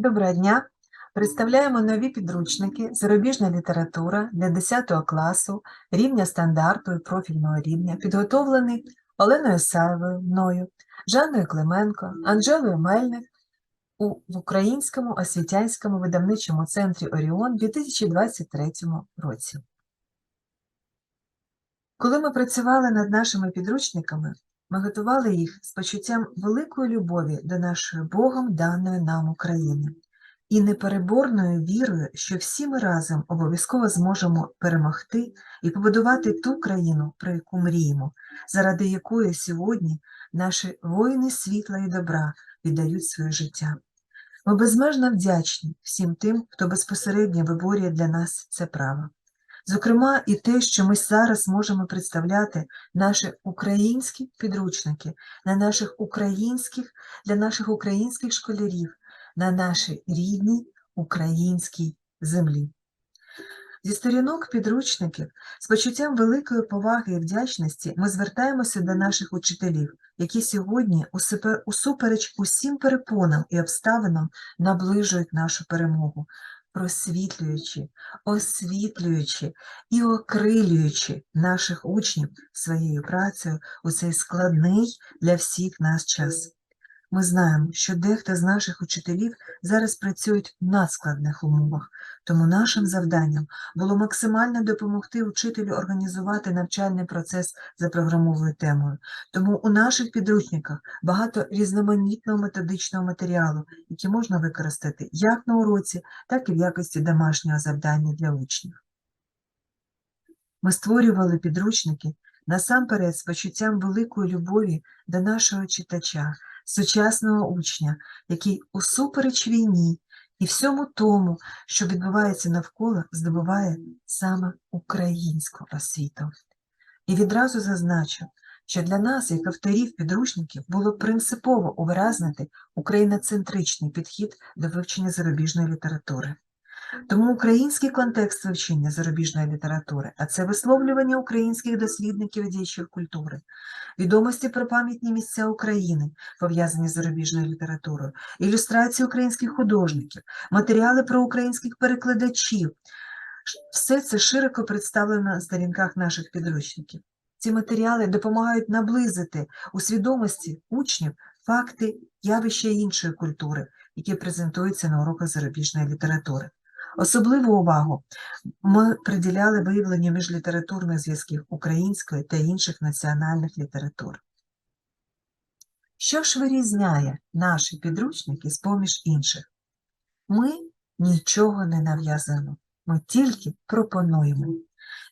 Доброго дня! Представляємо нові підручники «Зарубіжна література» для 10 класу рівня стандарту і профільного рівня, підготовлений Оленою Саєвою, мною, Жанною Клименко, Анжелою Мельник у в Українському освітянському видавничому центрі Оріон у 2023 році. Коли ми працювали над нашими підручниками, ми готували їх з почуттям великої любові до нашої Богом даної нам України і непереборною вірою, що всі ми разом обов'язково зможемо перемогти і побудувати ту країну, про яку мріємо, заради якої сьогодні наші воїни світла і добра віддають своє життя. Ми безмежно вдячні всім тим, хто безпосередньо виборює для нас це право. Зокрема, і те, що ми зараз можемо представляти наші українські підручники на наших українських, для наших українських школярів, на нашій рідній українській землі. Зі сторінок підручників з почуттям великої поваги і вдячності ми звертаємося до наших учителів, які сьогодні, усупереч усім перепонам і обставинам, наближують нашу перемогу, просвітлюючи, освітлюючи і окрилюючи наших учнів своєю працею у цей складний для всіх нас час. Ми знаємо, що дехто з наших учителів зараз працюють в надскладних умовах, тому нашим завданням було максимально допомогти учителю організувати навчальний процес за програмовою темою. Тому у наших підручниках багато різноманітного методичного матеріалу, який можна використати як на уроці, так і в якості домашнього завдання для учнів. Ми створювали підручники насамперед з почуттям великої любові до нашого читача, сучасного учня, який усупереч війні і всьому тому, що відбувається навколо, здобуває саме українську освіту. І відразу зазначу, що для нас, як авторів підручників, було принципово увиразнити україноцентричний підхід до вивчення зарубіжної літератури. Тому український контекст вивчення зарубіжної літератури, а це висловлювання українських дослідників діячів культури, відомості про пам'ятні місця України, пов'язані з зарубіжною літературою, ілюстрації українських художників, матеріали про українських перекладачів. Все це широко представлено на сторінках наших підручників. Ці матеріали допомагають наблизити у свідомості учнів факти, явища іншої культури, які презентуються на уроках зарубіжної літератури. Особливу увагу ми приділяли виявленню міжлітературних зв'язків української та інших національних літератур. Що ж вирізняє наші підручники з-поміж інших? Ми нічого не нав'язуємо, ми тільки пропонуємо.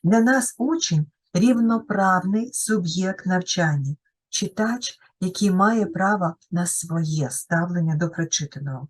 Для нас учень рівноправний суб'єкт навчання, читач, який має право на своє ставлення до прочитаного.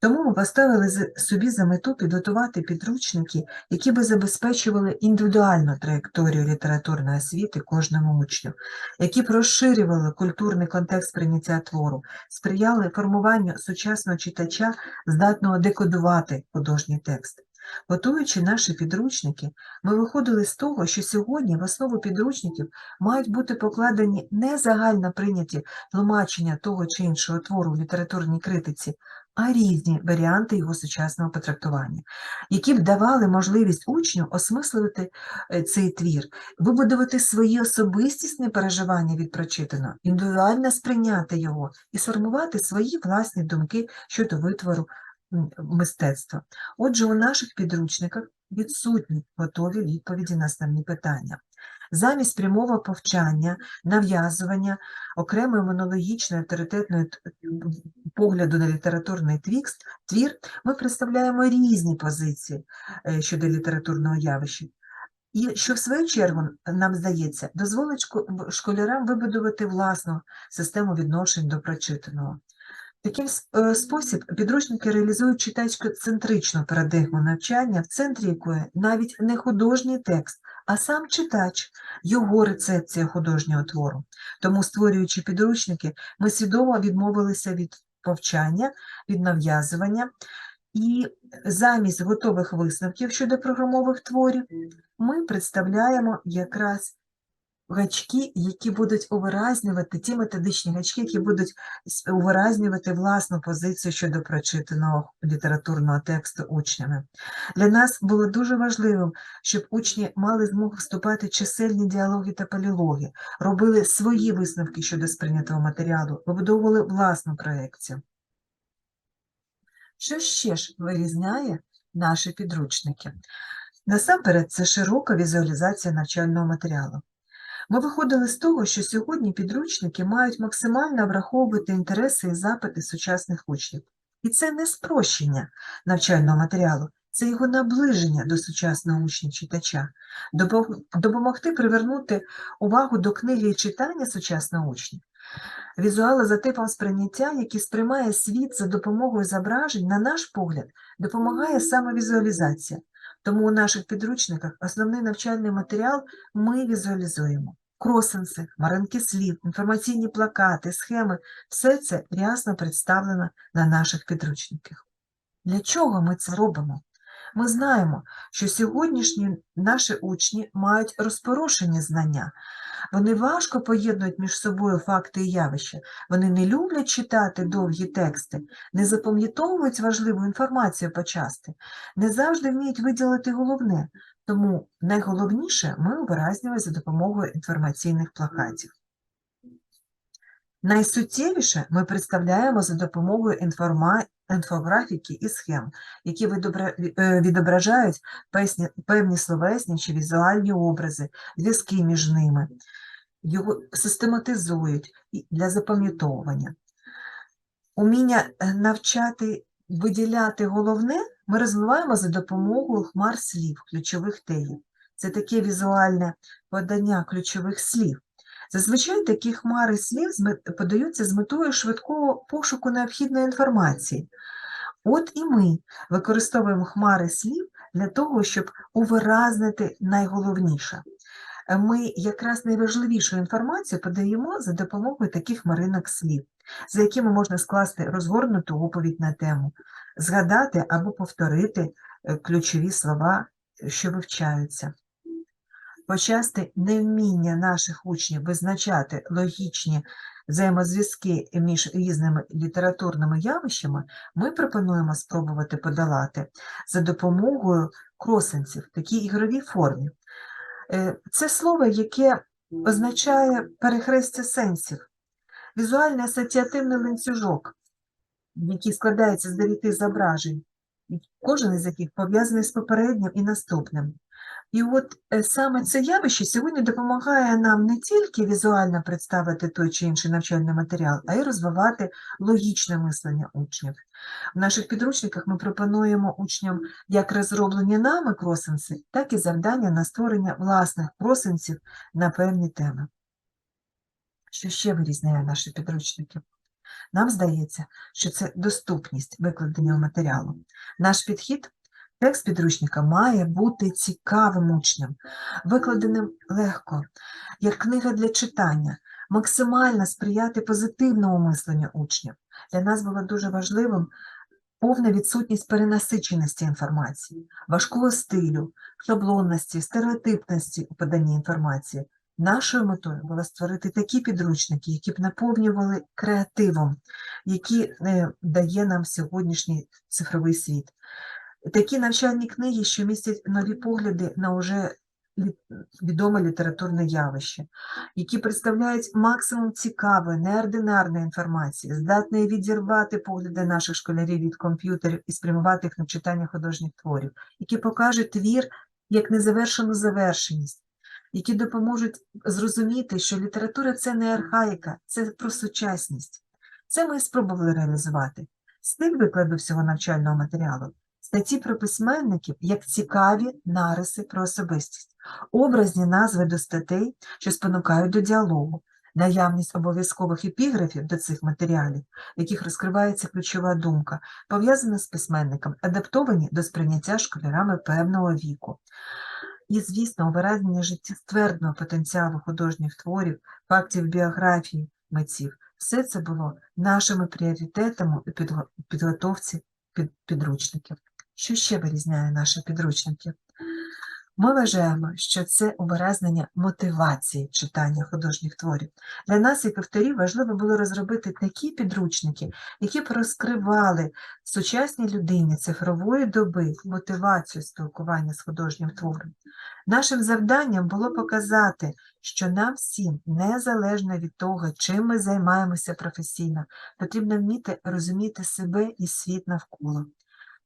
Тому ми поставили собі за мету підготувати підручники, які би забезпечували індивідуальну траєкторію літературної освіти кожному учню, які б розширювали культурний контекст прийняття твору, сприяли формуванню сучасного читача, здатного декодувати художній текст. Готуючи наші підручники, ми виходили з того, що сьогодні в основу підручників мають бути покладені не загально прийняті тлумачення того чи іншого твору в літературній критиці, а різні варіанти його сучасного потрактування, які б давали можливість учню осмислювати е, цей твір, вибудувати свої особистісні переживання від прочитаного, індивідуально сприйняти його і сформувати свої власні думки щодо витвору мистецтва. Отже, у наших підручниках відсутні готові відповіді на основні питання. Замість прямого повчання, нав'язування, окремої монологічної авторитетної погляду на літературний твір, ми представляємо різні позиції е, щодо літературного явища. І що, в свою чергу, нам здається, дозволить школярам вибудувати власну систему відношень до прочитаного. В такий е, спосіб підручники реалізують читацько-центричну парадигму навчання, в центрі якої навіть не художній текст, а сам читач, його рецепція художнього твору. Тому, створюючи підручники, ми свідомо відмовилися від повчання, від нав'язування, і замість готових висновків щодо програмових творів ми представляємо якраз гачки, які будуть увиразнювати, ті методичні гачки, які будуть увиразнювати власну позицію щодо прочитаного літературного тексту учнями. Для нас було дуже важливим, щоб учні мали змогу вступати в чисельні діалоги та полілоги, робили свої висновки щодо сприйнятого матеріалу, вибудовували власну проекцію. Що ще ж вирізняє наші підручники? Насамперед, це широка візуалізація навчального матеріалу. Ми виходили з того, що сьогодні підручники мають максимально враховувати інтереси і запити сучасних учнів. І це не спрощення навчального матеріалу, це його наближення до сучасного учня-читача, допомогти привернути увагу до книги і читання сучасного учня. Візуали за типом сприйняття, який сприймає світ за допомогою зображень, на наш погляд, допомагає саме візуалізація. Тому у наших підручниках основний навчальний матеріал ми візуалізуємо. Кросенси, маринки слів, інформаційні плакати, схеми – все це рясно представлено на наших підручниках. Для чого ми це робимо? Ми знаємо, що сьогоднішні наші учні мають розпорушені знання. Вони важко поєднують між собою факти і явища. Вони не люблять читати довгі тексти, не запам'ятовують важливу інформацію почасти, не завжди вміють виділити головне. Тому найголовніше ми обиразнюємо за допомогою інформаційних плакатів. Найсуттєвіше ми представляємо за допомогою інформа... інфографіки і схем, які е, відображають певні словесні чи візуальні образи, зв'язки між ними, його систематизують для запам'ятовування. Уміння е, навчати виділяти головне ми розвиваємо за допомогою хмар слів, ключових тегів. Це таке візуальне подання ключових слів. Зазвичай такі хмари слів подаються з метою швидкого пошуку необхідної інформації. От і ми використовуємо хмари слів для того, щоб увиразнити найголовніше. Ми якраз найважливішу інформацію подаємо за допомогою таких хмаринок слів, за якими можна скласти розгорнуту оповідь на тему, згадати або повторити е, ключові слова, е, що вивчаються. Почасти невміння наших учнів визначати логічні взаємозв'язки між різними літературними явищами ми пропонуємо спробувати подолати за допомогою кросенців такій ігровій формі. Е, Це слово, яке означає перехрестя сенсів, візуальний асоціативний ланцюжок, який складається з дев'яти зображень, кожен із яких пов'язаний з попереднім і наступним. І от е, саме це явище сьогодні допомагає нам не тільки візуально представити той чи інший навчальний матеріал, а й розвивати логічне мислення учнів. В наших підручниках ми пропонуємо учням як розроблені нами кросенси, так і завдання на створення власних кросенсів на певні теми. Що ще вирізняє наші підручники? Нам здається, що це доступність викладення матеріалу. Наш підхід Текст підручника має бути цікавим учням, викладеним легко, як книга для читання, максимально сприяти позитивному мисленню учнів. Для нас було дуже важливим повна відсутність перенасиченості інформації, важкого стилю, шаблонності, стереотипності у поданні інформації. Нашою метою було створити такі підручники, які б наповнювали креативом, які е, дає нам сьогоднішній цифровий світ. Такі навчальні книги, що містять нові погляди на уже відоме літературне явище, які представляють максимум цікавої, неординарної інформації, здатної відірвати погляди наших школярів від комп'ютерів і спрямувати їх на читання художніх творів, які покажуть твір як незавершену завершеність, які допоможуть зрозуміти, що література це не архаїка, це про сучасність. Це ми спробували реалізувати. Стиль викладу всього навчального матеріалу статті про письменників як цікаві нариси про особистість, образні назви до статей, що спонукають до діалогу, наявність обов'язкових епіграфів до цих матеріалів, в яких розкривається ключова думка, пов'язана з письменником, адаптовані до сприйняття школярами певного віку. І, звісно, вираження життєствердного потенціалу художніх творів, фактів біографії митців. Все це було нашими пріоритетами у підготовці під- підручників. Що ще вирізняє наші підручники? Ми вважаємо, що це увиразнення мотивації читання художніх творів. Для нас, як авторів, важливо було розробити такі підручники, які б розкривали сучасній людині цифрової доби мотивацію спілкування з художнім твором. Нашим завданням було показати, що нам всім, незалежно від того, чим ми займаємося професійно, потрібно вміти розуміти себе і світ навколо,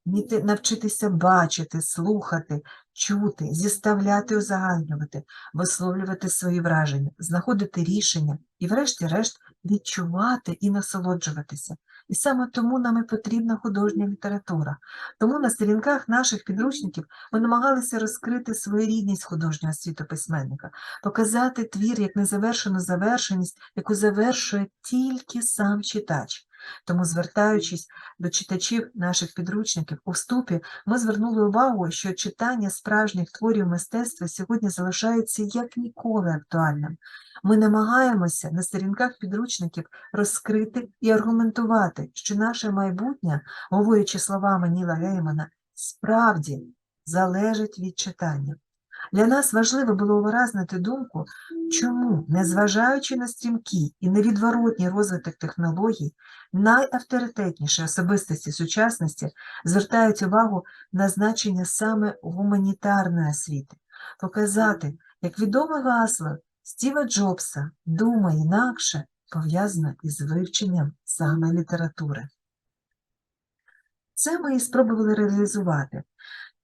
вміти навчитися бачити, слухати, чути, зіставляти, узагальнювати, висловлювати свої враження, знаходити рішення і, врешті-решт, відчувати і насолоджуватися. І саме тому нам і потрібна художня література. Тому на сторінках наших підручників ми намагалися розкрити своєрідність художнього світу письменника, показати твір як незавершену завершеність, яку завершує тільки сам читач. Тому, звертаючись до читачів наших підручників у вступі, ми звернули увагу, що читання справжніх творів мистецтва сьогодні залишається як ніколи актуальним. Ми намагаємося на сторінках підручників розкрити і аргументувати, що наше майбутнє, говорячи словами Ніла Геймана, справді залежить від читання. Для нас важливо було виразнити думку, чому, незважаючи на стрімкий і невідворотній розвиток технологій, найавторитетніші особистості сучасності звертають увагу на значення саме гуманітарної освіти, показати, як відоме гасло Стіва Джобса «Думай інакше» пов'язано із вивченням саме літератури. Це ми і спробували реалізувати.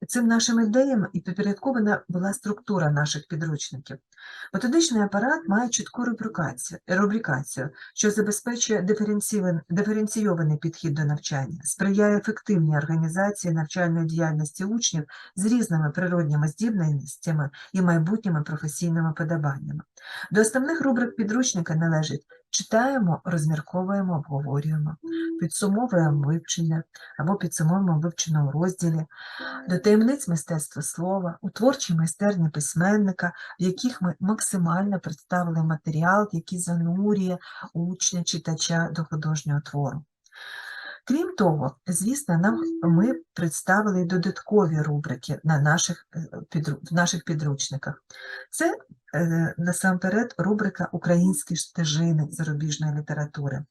Цим нашим ідеям і підпорядкована була структура наших підручників. Методичний апарат має чітку рубрикацію, що забезпечує диференційований підхід до навчання, сприяє ефективній організації навчальної діяльності учнів з різними природніми здібностями і майбутніми професійними подобаннями. До основних рубрик підручника належить читаємо, розмірковуємо, обговорюємо, підсумовуємо вивчення або підсумовуємо вивчення у розділі, до таємниць мистецтва слова, у творчій майстерні письменника, в яких ми максимально представили матеріал, який занурює учня, читача до художнього твору. Крім того, звісно, нам ми представили додаткові рубрики на наших, е, в наших підручниках. Це е, насамперед рубрика Українські стежини зарубіжної літератури.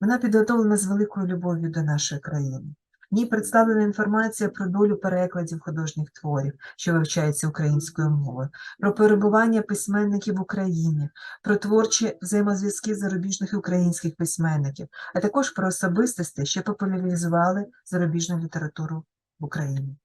Вона підготовлена з великою любов'ю до нашої країни. Ній представлена інформація про долю перекладів художніх творів, що вивчаються українською мовою, про перебування письменників в Україні, про творчі взаємозв'язки зарубіжних українських письменників, а також про особистості, що популяризували зарубіжну літературу в Україні.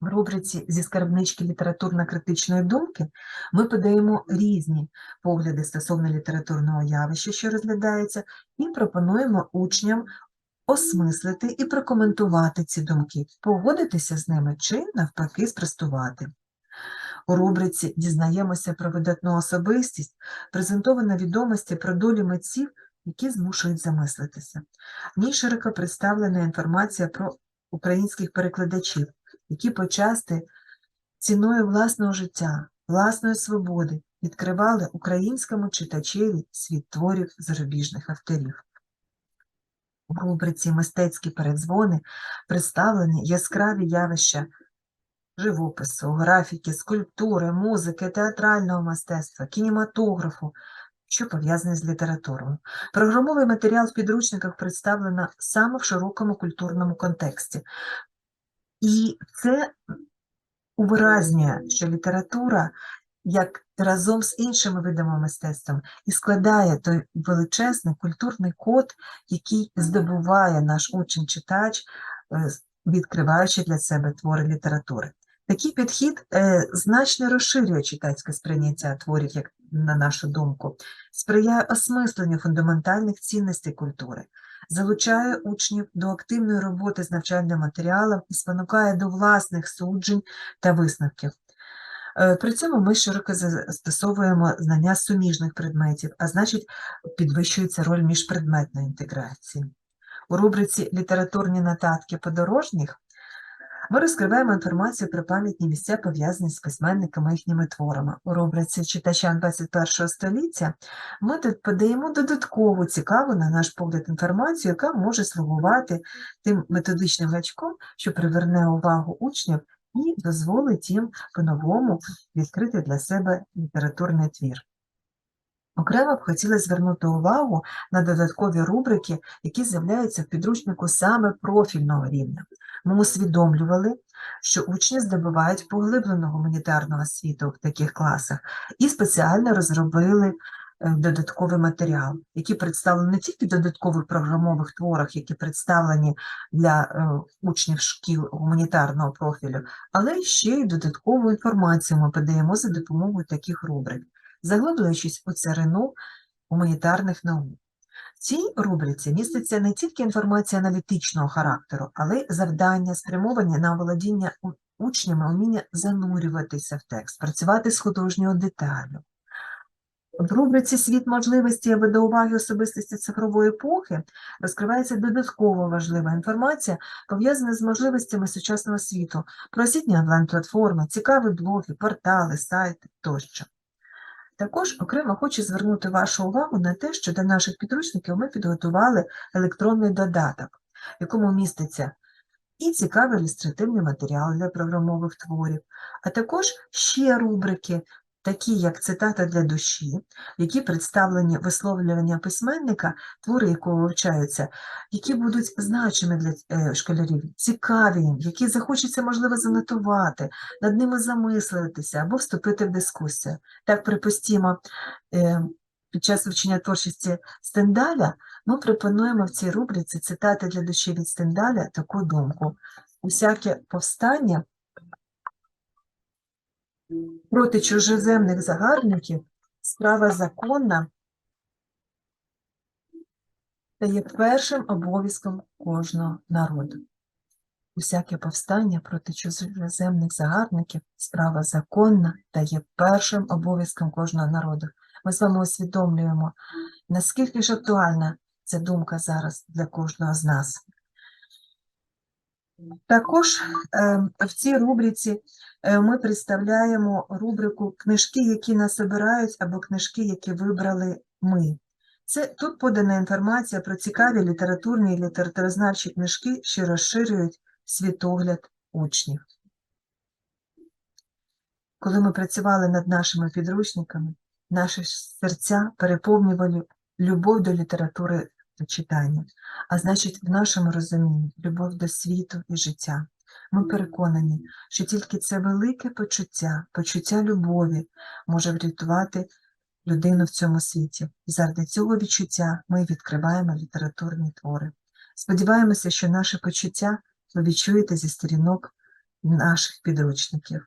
В рубриці зі скарбнички літературно-критичної думки ми подаємо різні погляди стосовно літературного явища, що розглядається, і пропонуємо учням осмислити і прокоментувати ці думки, погодитися з ними чи навпаки спростувати. У рубриці Дізнаємося про видатну особистість презентовано відомості про долю митців, які змушують замислитися. В ній широко представлена інформація про українських перекладачів, які почасти ціною власного життя, власної свободи відкривали українському читачеві світ творів зарубіжних авторів. У рубриці Мистецькі передзвони представлені яскраві явища живопису, графіки, скульптури, музики, театрального мистецтва, кінематографу, що пов'язані з літературою. Програмовий матеріал в підручниках представлено саме в широкому культурному контексті. І це увиразнює, що література, як разом з іншими видами мистецтва, і складає той величезний культурний код, який здобуває наш учень-читач, е, відкриваючи для себе твори літератури. Такий підхід е, значно розширює читацьке сприйняття творів, як на нашу думку, сприяє осмисленню фундаментальних цінностей культури, залучає учнів до активної роботи з навчальним матеріалом і спонукає до власних суджень та висновків. Е, При цьому ми широко застосовуємо знання суміжних предметів, а значить, підвищується роль міжпредметної інтеграції. У рубриці Літературні нотатки подорожніх ми розкриваємо інформацію про пам'ятні місця, пов'язані з письменниками їхніми творами. У рубриці Читачам 21 століття ми тут подаємо додаткову цікаву, на наш погляд, інформацію, яка може слугувати тим методичним гачком, що приверне увагу учнів і дозволить їм по-новому відкрити для себе літературний твір. Окремо б хотіла звернути увагу на додаткові рубрики, які з'являються в підручнику саме профільного рівня. Ми усвідомлювали, що учні здобувають поглиблену гуманітарну освіту в таких класах і спеціально розробили додатковий матеріал, який представлений не тільки в додаткових програмових творах, які представлені для е, учнів шкіл гуманітарного профілю, але ще й додаткову інформацію ми подаємо за допомогою таких рубрик, заглиблюючись у царину гуманітарних наук. В цій рубриці міститься не тільки інформація аналітичного характеру, але й завдання, спрямовані на володіння учнями уміння занурюватися в текст, працювати з художньою деталлю. В рубриці Світ можливості або до уваги особистості цифрової епохи розкривається додатково важлива інформація, пов'язана з можливостями сучасного світу, про освітні онлайн-платформи, цікаві блоги, портали, сайти тощо. Також окремо хочу звернути вашу увагу на те, що до наших підручників ми підготували електронний додаток, в якому міститься і цікавий ілюстративний матеріал для програмових творів, а також ще рубрики, такі як цитата для душі, які представлені висловлювання письменника, твори якого вивчаються, які будуть значими для е, школярів, цікаві їм, які захочеться, можливо, занотувати, над ними замислитися або вступити в дискусію. Так, припустімо, е, під час вивчення творчості Стендаля ми пропонуємо в цій рубриці цитати для душі від Стендаля таку думку. Усяке повстання проти чужоземних загарбників справа законна та є першим обов'язком кожного народу. Усяке повстання проти чужоземних загарбників справа законна та є першим обов'язком кожного народу. Ми з вами усвідомлюємо, наскільки ж актуальна ця думка зараз для кожного з нас. Також е, в цій рубриці е, ми представляємо рубрику книжки, які нас обирають, або книжки, які вибрали ми. Це тут подана інформація про цікаві літературні і літературознавчі книжки, що розширюють світогляд учнів. Коли ми працювали над нашими підручниками, наші серця переповнювали любов до літератури читання, а значить, в нашому розумінні любов до світу і життя. Ми переконані, що тільки це велике почуття, почуття любові може врятувати людину в цьому світі. І заради цього відчуття ми відкриваємо літературні твори. Сподіваємося, що наше почуття ви відчуєте зі сторінок наших підручників.